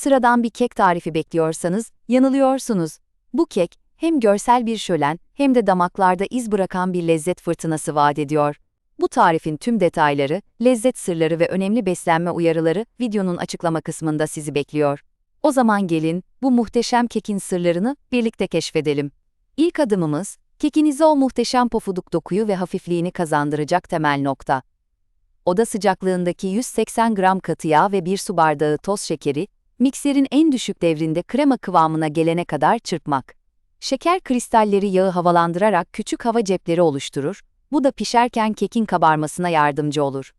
Sıradan bir kek tarifi bekliyorsanız yanılıyorsunuz. Bu kek hem görsel bir şölen hem de damaklarda iz bırakan bir lezzet fırtınası vaat ediyor. Bu tarifin tüm detayları, lezzet sırları ve önemli beslenme uyarıları videonun açıklama kısmında sizi bekliyor. O zaman gelin bu muhteşem kekin sırlarını birlikte keşfedelim. İlk adımımız, kekinize o muhteşem pofuduk dokuyu ve hafifliğini kazandıracak temel nokta. Oda sıcaklığındaki 180 gram katı yağ ve 1 su bardağı toz şekeri, mikserin en düşük devrinde krema kıvamına gelene kadar çırpmak. Şeker kristalleri yağı havalandırarak küçük hava cepleri oluşturur, bu da pişerken kekin kabarmasına yardımcı olur.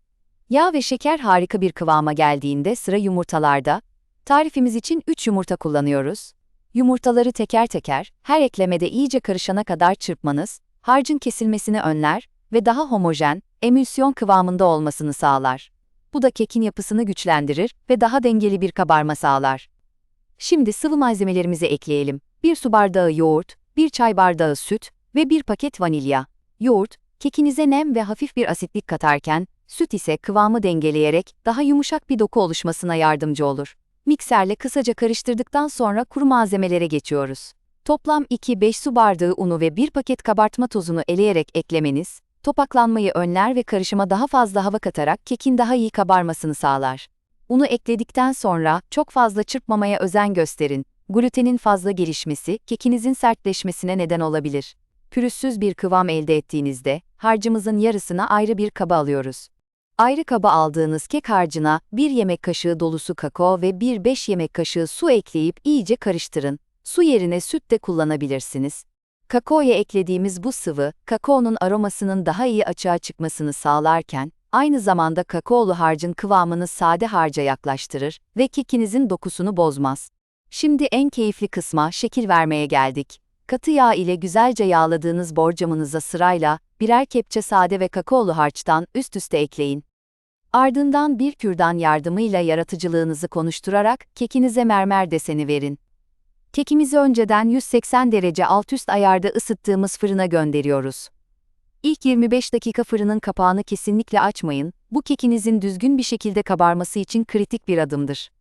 Yağ ve şeker harika bir kıvama geldiğinde sıra yumurtalarda. Tarifimiz için 3 yumurta kullanıyoruz. Yumurtaları teker teker, her eklemede iyice karışana kadar çırpmanız, harcın kesilmesini önler ve daha homojen, emülsiyon kıvamında olmasını sağlar. Bu da kekin yapısını güçlendirir ve daha dengeli bir kabarma sağlar. Şimdi sıvı malzemelerimizi ekleyelim. 1 su bardağı yoğurt, 1 çay bardağı süt ve 1 paket vanilya. Yoğurt, kekinize nem ve hafif bir asitlik katarken, süt ise kıvamı dengeleyerek daha yumuşak bir doku oluşmasına yardımcı olur. Mikserle kısaca karıştırdıktan sonra kuru malzemelere geçiyoruz. Toplam 2-5 su bardağı unu ve 1 paket kabartma tozunu eleyerek eklemeniz, topaklanmayı önler ve karışıma daha fazla hava katarak kekin daha iyi kabarmasını sağlar. Unu ekledikten sonra çok fazla çırpmamaya özen gösterin. Glutenin fazla gelişmesi kekinizin sertleşmesine neden olabilir. Pürüzsüz bir kıvam elde ettiğinizde harcımızın yarısını ayrı bir kaba alıyoruz. Ayrı kaba aldığınız kek harcına 1 yemek kaşığı dolusu kakao ve 1-5 yemek kaşığı su ekleyip iyice karıştırın. Su yerine süt de kullanabilirsiniz. Kakaoya eklediğimiz bu sıvı, kakaonun aromasının daha iyi açığa çıkmasını sağlarken, aynı zamanda kakaolu harcın kıvamını sade harca yaklaştırır ve kekinizin dokusunu bozmaz. Şimdi en keyifli kısma şekil vermeye geldik. Katı yağ ile güzelce yağladığınız borcamınıza sırayla birer kepçe sade ve kakaolu harçtan üst üste ekleyin. Ardından bir kürdan yardımıyla yaratıcılığınızı konuşturarak kekinize mermer deseni verin. Kekimizi önceden 180 derece alt üst ayarda ısıttığımız fırına gönderiyoruz. İlk 25 dakika fırının kapağını kesinlikle açmayın, bu kekinizin düzgün bir şekilde kabarması için kritik bir adımdır.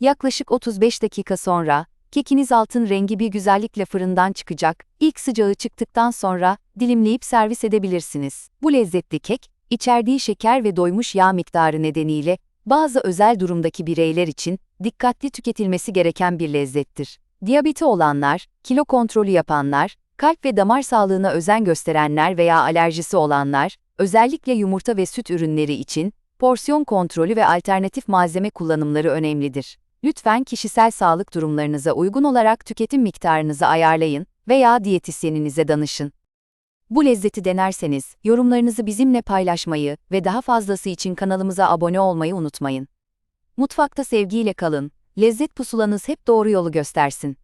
Yaklaşık 35 dakika sonra, kekiniz altın rengi bir güzellikle fırından çıkacak, ilk sıcağı çıktıktan sonra dilimleyip servis edebilirsiniz. Bu lezzetli kek, içerdiği şeker ve doymuş yağ miktarı nedeniyle bazı özel durumdaki bireyler için dikkatli tüketilmesi gereken bir lezzettir. Diyabeti olanlar, kilo kontrolü yapanlar, kalp ve damar sağlığına özen gösterenler veya alerjisi olanlar, özellikle yumurta ve süt ürünleri için porsiyon kontrolü ve alternatif malzeme kullanımları önemlidir. Lütfen kişisel sağlık durumlarınıza uygun olarak tüketim miktarınızı ayarlayın veya diyetisyeninize danışın. Bu lezzeti denerseniz, yorumlarınızı bizimle paylaşmayı ve daha fazlası için kanalımıza abone olmayı unutmayın. Mutfakta sevgiyle kalın, lezzet pusulanız hep doğru yolu göstersin.